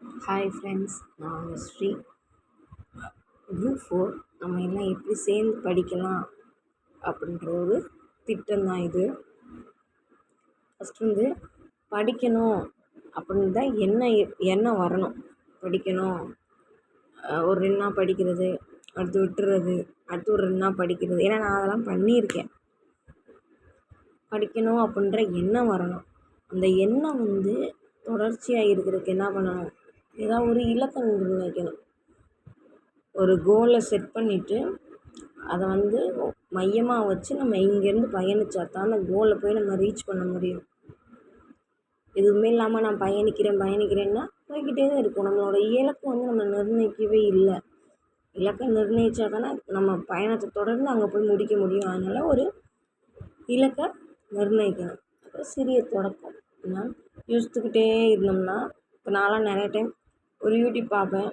Hi friends நான் Sri. Group four நம்ம எல்லாம் எப்படி சேர்ந்து படிக்கலாம் அப்படின்ற ஒரு திட்டம் தான் இது. ஃபஸ்ட் வந்து படிக்கணும் அப்படின்னு தான் என்ன எண்ணம் வரணும்? படிக்கணும். ஒரு ரெண்டு நாள் படிக்கிறது அடுத்து விட்டுறது அடுத்து ஒரு ரெண்டு நாள் படிக்கிறது. ஏன்னா நான் அதெல்லாம் பண்ணியிருக்கேன். படிக்கணும் அப்படின்ற எண்ணம் வரணும். அந்த எண்ணம் வந்து தொடர்ச்சியாக இருக்கிறதுக்கு என்ன பண்ணணும்? ஏதாவது ஒரு இலக்கை நிர்ணயிக்கணும் ஒரு கோலை செட் பண்ணிவிட்டு அதை வந்து மையமாக வச்சு நம்ம இங்கேருந்து பயணித்தா தான் அந்த கோலை போய் நம்ம ரீச் பண்ண முடியும். எதுவுமே இல்லாமல் நான் பயணிக்கிறேன் பயணிக்கிறேன்னா போய்க்கிட்டே தான் இருக்கும். நம்மளோட இலக்கு வந்து நம்ம நிர்ணயிக்கவே இல்லை. இலக்கை நிர்ணயித்தா தானே நம்ம பயணத்தை தொடர்ந்து அங்கே போய் முடிக்க முடியும். அதனால் ஒரு இலக்கை நிர்ணயிக்கணும். அப்புறம் சிறிய தொடக்கம். ஏன்னா யோசித்துக்கிட்டே இருந்தோம்னா இப்போ நான்லாம் நிறைய டைம் ஒரு யூடியூப் பார்ப்பேன்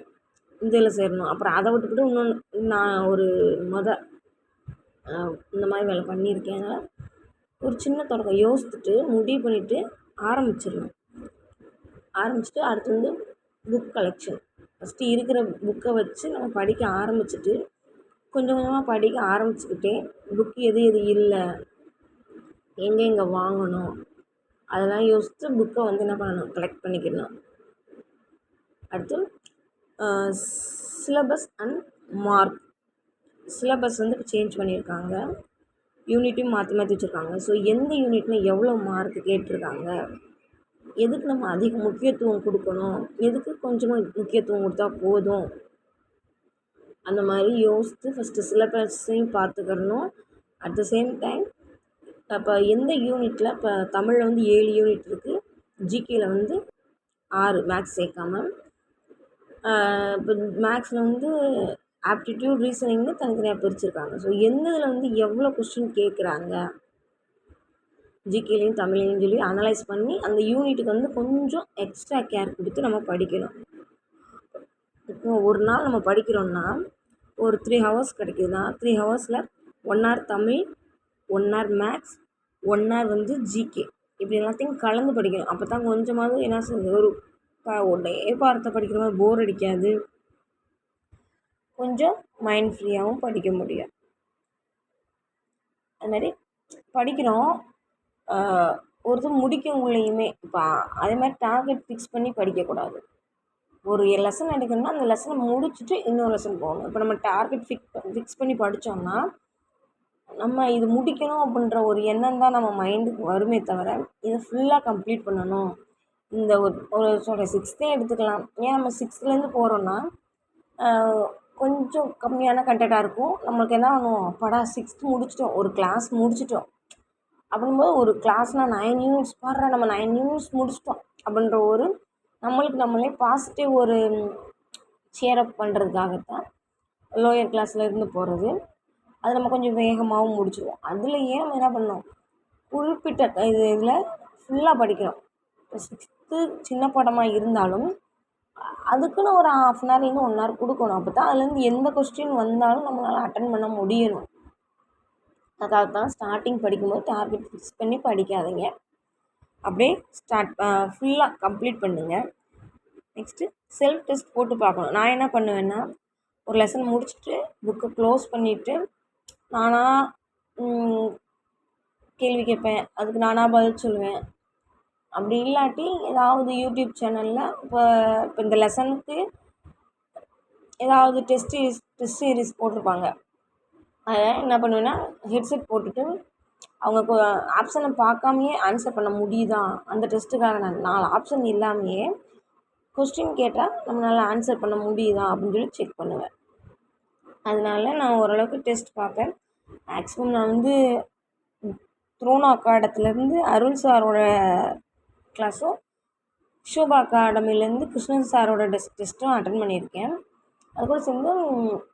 இதில் சேரணும். அப்புறம் அதை விட்டுக்கிட்டு இன்னொன்று நான் ஒரு மொதல் இந்த மாதிரி வேலை பண்ணியிருக்கேன். அதனால் ஒரு சின்ன தொடக்கம். யோசித்துட்டு முடிவு பண்ணிவிட்டு ஆரம்பிச்சிடணும். ஆரம்பிச்சுட்டு அடுத்து வந்து புக் கலெக்ஷன் ஃபஸ்ட்டு இருக்கிற புக்கை வச்சு நம்ம படிக்க ஆரம்பிச்சுட்டு கொஞ்சம் கொஞ்சமாக படிக்க ஆரம்பிச்சுக்கிட்டே புக் எது எது இல்லை எங்கெங்கே வாங்கணும் அதெல்லாம் யோசித்து புக்கை வந்து என்ன பண்ணணும்? கலெக்ட் பண்ணிக்கிடணும். அடுத்து சிலபஸ் அண்ட் மார்க் சிலபஸ் வந்து இப்போ சேஞ்ச் பண்ணியிருக்காங்க. யூனிட்டையும் மாற்றி மாற்றி வச்சுருக்காங்க. ஸோ எந்த யூனிட்டில் எவ்வளோ மார்க் கேட்டிருக்காங்க? எதுக்கு நம்ம அதிக முக்கியத்துவம் கொடுக்கணும்? எதுக்கு கொஞ்சமாக முக்கியத்துவம் கொடுத்தா போதும்? அந்த மாதிரி யோசித்து ஃபஸ்ட்டு சிலபஸையும் பார்த்துக்கிறணும். அட் த சேம் டைம் இப்போ எந்த யூனிட்டில் இப்போ தமிழில் வந்து ஏழு யூனிட் இருக்குது ஜிகேயில் வந்து ஆறு மேக்ஸ் சேர்க்காம. இப்போ மேக்ஸில் வந்து ஆப்டிடியூட் ரீசனிங்னு தனித்தனியாக பிரிச்சுருக்காங்க. ஸோ எந்த இதில் வந்து எவ்வளோ கொஸ்டின் கேட்குறாங்க ஜிகேலையும் தமிழ்லையும் சொல்லி அனலைஸ் பண்ணி அந்த யூனிட்டுக்கு வந்து கொஞ்சம் எக்ஸ்ட்ரா கேர் கொடுத்து நம்ம படிக்கணும். இப்போ ஒரு நாள் நம்ம படிக்கிறோன்னா ஒரு த்ரீ ஹவர்ஸ் கிடைக்குதுன்னா த்ரீ ஹவர்ஸில் one hour Tamil one hour maths one hour வந்து ஜிகே இப்படி எல்லாத்தையும் கலந்து படிக்கணும். அப்போ தான் கொஞ்சமாவது என்ன சொல்கிறது ஒரு ஒரே பாடத்தை படிக்கிற மாதிரி போர் அடிக்காது. கொஞ்சம் மைண்ட் ஃப்ரீயாகவும் படிக்க முடியும். அது மாதிரி படிக்கிறோம். ஒரு முடிக்கவங்களையுமே இப்போ அதே மாதிரி டார்கெட் ஃபிக்ஸ் பண்ணி படிக்கக்கூடாது. ஒரு லெசன் எடுக்கணும்னா அந்த லெசனை முடிச்சுட்டு இன்னொரு லெசன் போகணும். இப்போ நம்ம டார்கெட் ஃபிக் ஃபிக்ஸ் பண்ணி படித்தோம்னா நம்ம இது முடிக்கணும் அப்படின்ற ஒரு எண்ணம் தான் நம்ம மைண்டுக்கு வருமே தவிர இதை ஃபுல்லாக கம்ப்ளீட் பண்ணணும். இந்த ஒரு ஒரு சொல்கிறேன் சிக்ஸ்த்தே எடுத்துக்கலாம். ஏன் நம்ம சிக்ஸ்த்துலேருந்து போகிறோன்னா கொஞ்சம் கம்மியான கண்டென்ட்டாக இருக்கும். நம்மளுக்கு என்ன பண்ணுவோம் அப்பாடா சிக்ஸ்த்து முடிச்சிட்டோம். ஒரு கிளாஸ் முடிச்சிட்டோம். அப்படிங்கும்போது ஒரு கிளாஸ்னால் நைன் யூனிட்ஸ் பாடுறா நம்ம நைன் யூனிட்ஸ் முடிச்சிட்டோம். அப்படின்ற ஒரு நம்மளுக்கு நம்மளே பாசிட்டிவ் ஒரு சேர் அப் பண்ணுறதுக்காகத்தான் லோயர் கிளாஸில் இருந்து போகிறது அது நம்ம கொஞ்சம் வேகமாகவும் முடிச்சிடுவோம் அதுலேயே நம்ம என்ன பண்ணோம் குறிப்பிட்ட இது இதில் ஃபுல்லாக படிக்கிறோம். இப்போ அளவுக்கு சின்ன படமாக இருந்தாலும் அதுக்குன்னு ஒரு ஆஃப் அன் ஹவர் இன்னும் ஒன் ஹவர் கொடுக்கணும். அப்போ தான் அதுலேருந்து எந்த கொஸ்டின் வந்தாலும் நம்மளால் அட்டன் பண்ண முடியணும். அதுக்காக தான் ஸ்டார்டிங் படிக்கும்போது டார்கெட் ஃபிக்ஸ் பண்ணி படிக்காதீங்க. அப்படியே ஸ்டார்ட் ஃபுல்லாக கம்ப்ளீட் பண்ணுங்கள் நெக்ஸ்ட்டு செல்ஃப் டெஸ்ட் போட்டு பார்க்கணும். நான் என்ன பண்ணுவேன்னா ஒரு லெசன் முடிச்சுட்டு புக்கை க்ளோஸ் பண்ணிவிட்டு நானாக கேள்வி கேட்பேன். அதுக்கு நானாக பதில் சொல்லுவேன். அப்படி இல்லாட்டி ஏதாவது யூடியூப் சேனலில் இப்போ இப்போ இந்த லெசனுக்கு ஏதாவது டெஸ்ட் டெஸ்ட் சீரிஸ் போட்டிருப்பாங்க. அதை என்ன பண்ணுவேன்னா ஹெட்செட் போட்டுட்டு அவங்க ஆப்ஷனை பார்க்காமையே ஆன்சர் பண்ண முடியுதா? அந்த டெஸ்ட்டுக்காக நான் நாலு ஆப்ஷன் இல்லாமையே கொஸ்டின் கேட்டால் நம்மளால் ஆன்சர் பண்ண முடியுதா? அப்படின்னு சொல்லி செக் பண்ணுவேன். அதனால நான் ஓரளவுக்கு டெஸ்ட் பார்ப்பேன். மேக்ஸிமம் நான் வந்து த்ரோனா அக்காடத்துலேருந்து அருள் சாரோட கிளாஸும் ஷோபா அகாடமிலேருந்து கிருஷ்ணன் சாரோட டெஸ்ட் டெஸ்ட்டும் அட்டன் பண்ணியிருக்கேன். அது கூட சேர்ந்து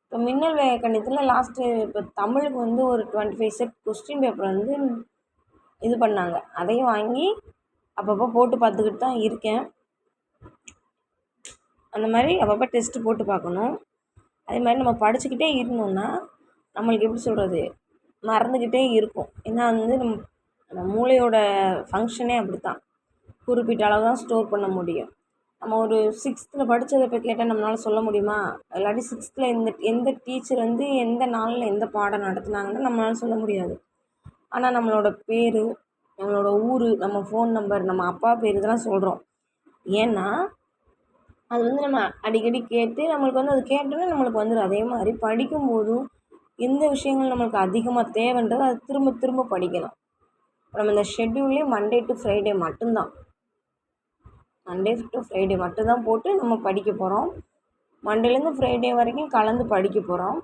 இப்போ மின்னல் வேக கணிதத்தில் லாஸ்ட்டு இப்போ தமிழுக்கு வந்து ஒரு twenty five set question paper வந்து இது பண்ணாங்க. அதையும் வாங்கி அப்பப்போ போட்டு பார்த்துக்கிட்டு தான் இருக்கேன். அந்த மாதிரி அப்பப்போ டெஸ்ட்டு போட்டு பார்க்கணும். அதே மாதிரி நம்ம படிச்சுக்கிட்டே இருந்தோம்னா நம்மளுக்கு எப்படி சொல்கிறது மறந்துக்கிட்டே இருக்கும். ஏன்னா வந்து நம்ம நம்ம மூளையோட ஃபங்க்ஷனே அப்படி தான் குறிப்பிட்ட அளவு தான் ஸ்டோர் பண்ண முடியும். நம்ம ஒரு சிக்ஸ்த்தில் படித்ததை இப்போ கேட்டால் நம்மளால் சொல்ல முடியுமா? இல்லாட்டி சிக்ஸ்த்தில் எந்த எந்த டீச்சர் வந்து எந்த நாளில் எந்த பாடம் நடத்துனாங்கன்னு நம்மளால் சொல்ல முடியாது. ஆனால் நம்மளோட பேர் நம்மளோட ஊர் நம்ம ஃபோன் நம்பர் நம்ம அப்பா பேர் இதெல்லாம் சொல்கிறோம் ஏன்னா அது வந்து நம்ம அடிக்கடி கேட்டு நம்மளுக்கு வந்து அது கேட்டோன்னே நம்மளுக்கு வந்துடும் அதே மாதிரி படிக்கும்போதும் எந்த விஷயங்கள் நம்மளுக்கு அதிகமாக தேவைன்றதை அதை திரும்ப திரும்ப படிக்கணும். நம்ம இந்த ஷெட்யூல்லே மண்டே டு ஃப்ரைடே மட்டும்தான். மண்டே டு ஃப்ரைடே மட்டும்தான் போட்டு நம்ம படிக்க போகிறோம் மண்டேலேருந்து ஃப்ரைடே வரைக்கும் கலந்து படிக்க போகிறோம்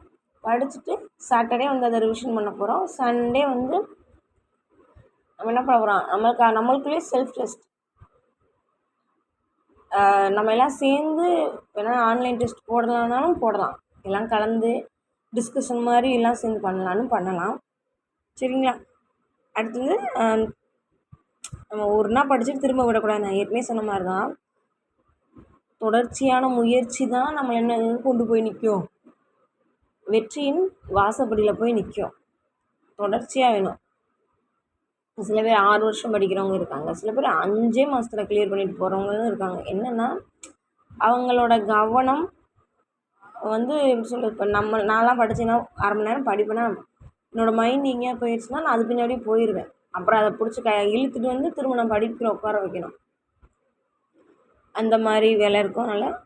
படிச்சுட்டு சாட்டர்டே வந்து அதை ரிவிஷன் பண்ண போகிறோம் சண்டே வந்து நம்ம என்ன பண்ண போகிறோம் நம்மளுக்கு நம்மளுக்குள்ளேயே செல்ஃப் டெஸ்ட் நம்ம எல்லாம் சேர்ந்து வேணால் ஆன்லைன் டெஸ்ட் போடலான்னாலும் போடலாம். எல்லாம் கலந்து டிஸ்கஷன் மாதிரி எல்லாம் சேர்ந்து பண்ணலான்னு பண்ணலாம். சரிங்களா? அடுத்தது நம்ம ஒரு நாள் படிச்சுட்டு திரும்ப விடக்கூடாது. நான் ஏற்கனவே சொன்ன மாதிரி தான் தொடர்ச்சியான முயற்சி தான் நம்மளை என்ன கொண்டு போய் நிற்கும் வெற்றியின் வாசப்படியில் போய் நிற்கும் தொடர்ச்சியாக வேணும். சில பேர் ஆறு வருஷம் படிக்கிறவங்க இருக்காங்க. சில பேர் அஞ்சே மாதத்துல கிளியர் பண்ணிட்டு போகிறவங்களும் இருக்காங்க. என்னென்னா அவங்களோட கவனம் வந்து எப்படி சொல்கிறது இப்போ நம்ம நான்லாம் படித்தேன்னா அரை மணி நேரம் படிப்பேன்னா என்னோடய மைண்ட் எங்கேயா போயிடுச்சுன்னா நான் அது பின்னாடியே போயிடுவேன் அப்புறம் அதை பிடிச்சி க இழுத்துட்டு வந்து திரும்ப நம்ம படிப்பில் உட்கார வைக்கணும். அந்த மாதிரி வேலை இருக்கும் அதனால்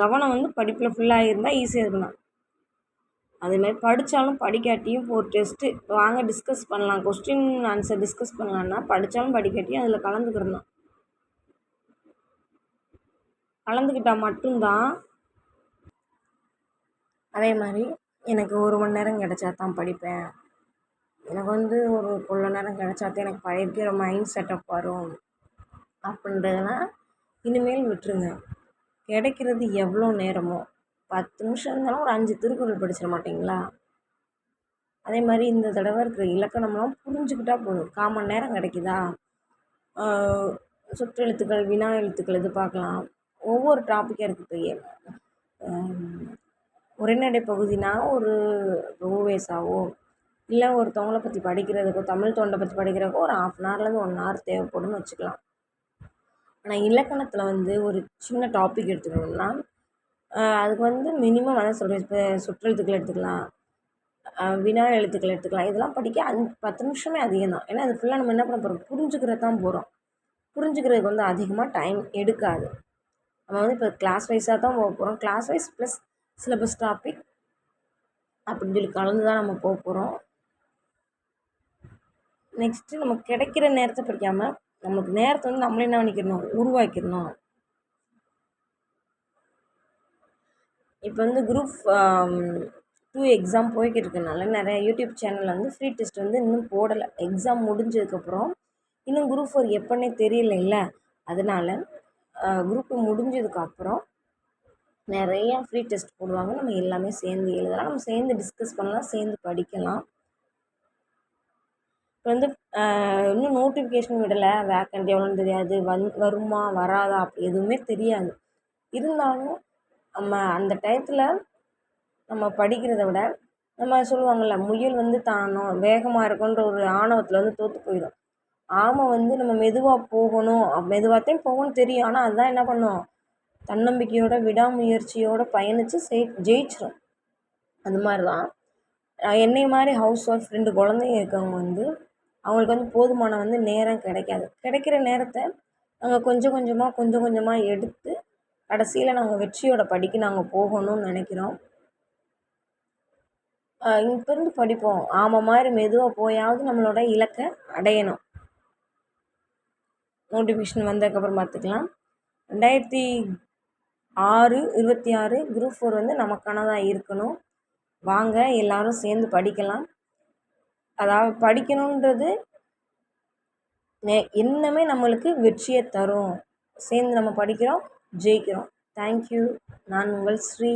கவனம் வந்து படிப்பில் ஃபுல்லாக இருந்தால் ஈஸியாக இருக்கணும் அதேமாதிரி படித்தாலும் படிக்காட்டியும் ஒரு டெஸ்ட்டு வாங்க டிஸ்கஸ் பண்ணலாம். கொஸ்டின் ஆன்சர் டிஸ்கஸ் பண்ணலான்னா படித்தாலும் படிக்காட்டியும் அதில் கலந்துக்கிடணும் கலந்துக்கிட்டால் மட்டும்தான். அதே மாதிரி எனக்கு ஒரு மணி நேரம் கிடச்சா தான் படிப்பேன். எனக்கு வந்து ஒரு கொள்ள நேரம் கிடச்சா எனக்கு எனக்கு படிக்கிற மைண்ட் செட்டப் வரும். அப்படின்றதெல்லாம் இனிமேல் விட்டுருங்க. கிடைக்கிறது எவ்வளோ நேரமோ? பத்து நிமிஷம் இருந்தாலும் ஒரு அஞ்சு திருக்குறள் படிச்சிட மாட்டிங்களா? அதே மாதிரி இந்த தடவை இருக்கிற இலக்கணம்லாம் புரிஞ்சுக்கிட்டா போதும். கால் மணி நேரம் கிடைக்குதா? சுற்றெழுத்துக்கள் வினா எழுத்துக்கள் இது பார்க்கலாம். ஒவ்வொரு டாப்பிக்காக இருக்குது இப்போ உரைநடை பகுதினா ஒரு ரோவேஸாவோ இல்லை ஒருத்தவங்கள பற்றி படிக்கிறதுக்கோ தமிழ் தொண்டை பற்றி படிக்கிறதுக்கோ ஒரு ஹாஃப் அன் ஹவர்லேருந்து ஒன் ஹவர் தேவைப்படும்னு வச்சுக்கலாம். ஆனால் இலக்கணத்தில் வந்து ஒரு சின்ன டாபிக் எடுத்துக்கணும்னா அதுக்கு வந்து மினிமம் அதான் சொல்கிறேன் இப்போ சுற்றெழுத்துக்கள் எடுத்துக்கலாம் வினா எழுத்துக்கள் எடுத்துக்கலாம் இதெல்லாம் படிக்க அந் பத்து நிமிஷமே அதிகம் தான் ஏன்னா அது ஃபுல்லாக நம்ம என்ன பண்ண போகிறோம் புரிஞ்சுக்கிறது தான் போகிறோம் புரிஞ்சுக்கிறதுக்கு வந்து அதிகமாக டைம் எடுக்காது. நம்ம வந்து இப்போ கிளாஸ் வைஸாக தான் போக போகிறோம் class wise plus syllabus topic அப்படின்னு சொல்லி கலந்து தான் நம்ம போக போகிறோம் நெக்ஸ்ட்டு நமக்கு கிடைக்கிற நேரத்தை படிக்காமல் நம்மளுக்கு நேரத்தை வந்து நம்மளே என்ன பண்ணிக்கிறணும் உருவாக்கிடணும். இப்போ வந்து குரூப் டூ um, எக்ஸாம் போய்கிட்டு இருக்கனால நிறைய யூடியூப் சேனலில் வந்து ஃப்ரீ டெஸ்ட் வந்து இன்னும் போடலை. எக்ஸாம் முடிஞ்சதுக்கப்புறம் இன்னும் குரூப் ஃபோர் எப்போன்னே தெரியலைல்ல. அதனால் குரூப் டூ முடிஞ்சதுக்கப்புறம் நிறையா ஃப்ரீ டெஸ்ட் போடுவாங்க. நம்ம எல்லாமே சேர்ந்து எழுதலாம். நம்ம சேர்ந்து டிஸ்கஸ் பண்ணலாம் சேர்ந்து படிக்கலாம். இப்போ வந்து இன்னும் நோட்டிஃபிகேஷன் விடலை. வேக்கண்ட் எவ்வளோன்னு தெரியாது. வந் வருமா வராதா? அப்படி எதுவுமே தெரியாது. இருந்தாலும் நம்ம அந்த டயத்தில் நம்ம படிக்கிறத விட நம்ம சொல்லுவாங்கள்ல முயல் வந்து தானோ வேகமாக இருக்குன்ற ஒரு ஆணவத்தில் வந்து தோற்று போயிடும். ஆமை வந்து நம்ம மெதுவாக போகணும். மெதுவாகத்தான் போகணும்னு தெரியும். ஆனால் அதுதான் என்ன பண்ணும்? தன்னம்பிக்கையோட விடாமுயற்சியோடு பயணித்து செய் ஜெயிச்சிடும் அது மாதிரி தான் என்னை மாதிரி ஹவுஸ் ஒய்ஃப் ரெண்டு குழந்தைங்க இருக்கவங்க வந்து அவங்களுக்கு வந்து போதுமான வந்து நேரம் கிடைக்காது. கிடைக்கிற நேரத்தை நாங்கள் கொஞ்சம் கொஞ்சமாக கொஞ்சம் கொஞ்சமாக எடுத்து கடைசியில் நாங்கள் வெற்றியோட படிக்கு நாங்கள் போகணும்னு நினைக்கிறோம். இருந்து படிப்போம். ஆமாம் மாதிரி மெதுவாக போயாவது நம்மளோட இலக்கை அடையணும். நோட்டிஃபிகேஷன் வந்ததுக்கப்புறம் பார்த்துக்கலாம் ரெண்டாயிரத்தி ஆறு இருபத்தி ஆறு குரூப் ஃபோர் வந்து நமக்கானதாக இருக்கணும். வாங்க எல்லோரும் சேர்ந்து படிக்கலாம். அதாவது படிக்கணுன்றது நெ இன்னமே நம்மளுக்கு வெற்றியை தரும். சேர்ந்து நம்ம படிக்கிறோம் ஜெயிக்கிறோம். தேங்க்யூ நான் உங்கள் ஸ்ரீ